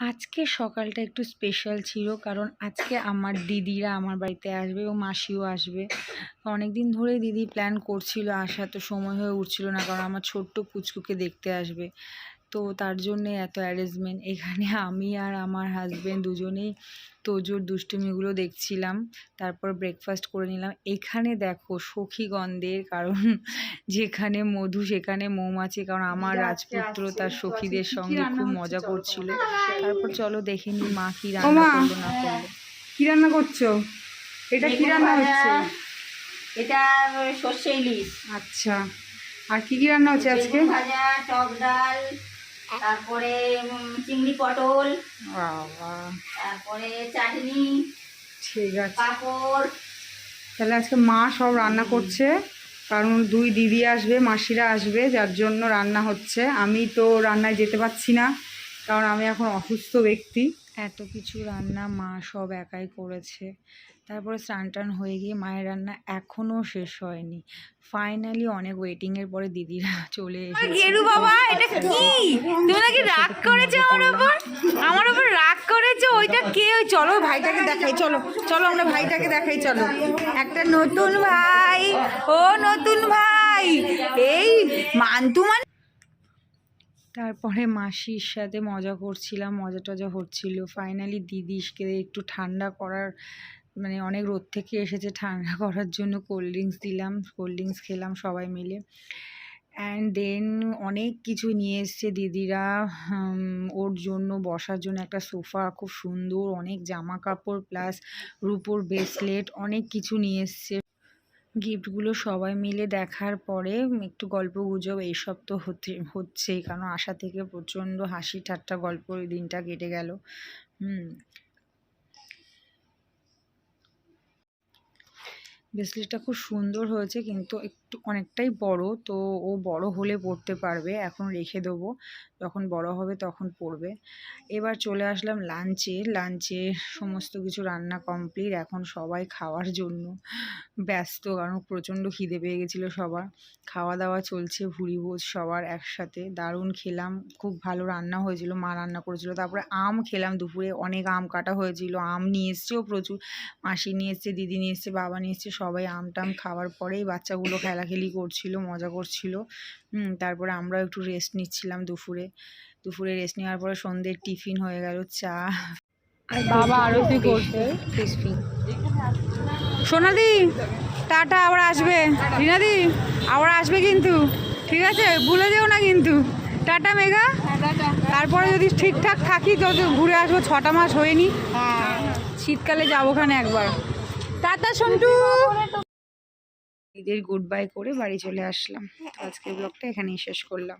আজকে সকালটা একটু স্পেশাল ছিল কারণ আজকে আমার দিদিরা আমার বাড়িতে আসবে ও মাসিও আসবে। অনেক দিন ধরেই দিদি প্ল্যান করছিল আসা তো সময় হয়ে উঠছিল না কারণ আমার ছোট্ট পুচকুকে দেখতে আসবে। তো তার জন্যে এত অ্যারেঞ্জমেন্ট এখানে আমি আর আমার হাজবেন্ড দুজনেই তোজোর দুষ্টুমিগুলো দেখছিলাম তারপর ব্রেকফাস্ট করে নিলাম। এখানে দেখো সখীগন্ধের কারণ যেখানে মধু সেখানে মৌমাছি কারণ আমার রাজপুত্র তার সখীদের সঙ্গে খুব মজা করছিল। তারপর চলো দেখে নি মা কি রান্না। করল না করল। কি রান্না করছ? এটা কি রান্না হচ্ছে? এটা সর্ষে ইলিশ। আচ্ছা। আর কি কি রান্না হচ্ছে আজকে? ভাজা টক ডাল তারপরে চিংড়ি পটল তারপরে চাটনি ঠিক আছে। পাঁপড়। তাহলে আজকে মা সব রান্না করছে কারণ দুই দিদি আসবে মাসিরা আসবে যার জন্য রান্না হচ্ছে। আমি তো রান্নায় যেতে পারছি না। কারণ আমি এখন অসুস্থ ব্যক্তি। এত কিছু রান্না মা সব একাই করেছে। তারপরে স্নান টান হয়ে গিয়ে মায়ের রান্না এখনও শেষ হয়নি। ফাইনালি অনেক ওয়েটিংয়ের পরে দিদিরা চলে এসেছে। গেরু বাবা এটা কি? তুমি নাকি রাগ করেছ আমার উপর আমার উপর রাগ করেছ? ওইটা কে? ওই চলো ভাইটাকে দেখাই চলো চলো আমরা ভাইটাকে দেখাই চলো। একটা নতুন ভাই ও নতুন ভাই। এই মান্তু মানে তারপরে মাসির সাথে মজা করছিলাম মজা টজা হচ্ছিল। ফাইনালি দিদিকে একটু ঠান্ডা করার মানে অনেক রোদ থেকে এসেছে, ঠান্ডা করার জন্য কোল্ড ড্রিঙ্কস দিলাম কোল্ড ড্রিঙ্কস খেলাম সবাই মিলে। অ্যান্ড দেন অনেক কিছু নিয়ে এসছে দিদিরা ওর জন্য বসার জন্য একটা সোফা খুব সুন্দর, অনেক জামা কাপড় প্লাস রুপোর ব্রেসলেট অনেক কিছু নিয়ে এসছে। গিফটগুলো সবাই মিলে দেখার পরে একটু গল্প গুজব এইসব তো হচ্ছেই। কারণ আশা থেকে প্রচণ্ড হাসি ঠাট্টা গল্প ওই দিনটা কেটে গেল। হুম। ব্রেসলেটটা খুব সুন্দর হয়েছে কিন্তু একটু অনেকটাই বড়, তো ও বড় হলে পড়তে পারবে, এখন রেখে দেবো। যখন বড় হবে তখন পড়বে এবার চলে আসলাম লাঞ্চে লাঞ্চে সমস্ত কিছু রান্না কমপ্লিট এখন সবাই খাওয়ার জন্য ব্যস্ত, কারণ প্রচণ্ড খিদে পেয়ে গেছিল সবার। খাওয়া দাওয়া চলছে ভুড়ি ভোজ সবার একসাথে। দারুণ খেলাম, খুব ভালো রান্না হয়েছিল, মা রান্না করেছিল। তারপরে আম খেলাম দুপুরে, অনেক আম কাটা হয়েছিল, আম নিয়ে এসছেও প্রচুর। মাসি নিয়ে এসছে, দিদি নিয়ে এসছে, বাবা নিয়ে এসছে সবাই আম টাম খাওয়ার পরেই বাচ্চাগুলো খেলাখেলি করছিল মজা করছিল। তারপরে আমরাও একটু রেস্ট নিচ্ছিলাম দুপুরে। দুপুরে রেস্ট নেওয়ার পরে সন্ধ্যের টিফিন হয়ে গেল চা। বাবা আরতি করছে? ক্রিসপি সোনাদি টাটা আবার আসবে। রিনাদি আবার আসবে কিন্তু। ঠিক আছে ভুলে যেও না কিন্তু। টাটা মেঘা। তারপরে যদি ঠিকঠাক থাকি তো ঘুরে আসব ছটা মাস হয়নি। শীতকালে যাব ওখানে একবার। টাটা সন্টু। ঈদের গুড বাই করে বাড়ি চলে আসলাম। তো আজকের ব্লগটা এখানেই শেষ করলাম।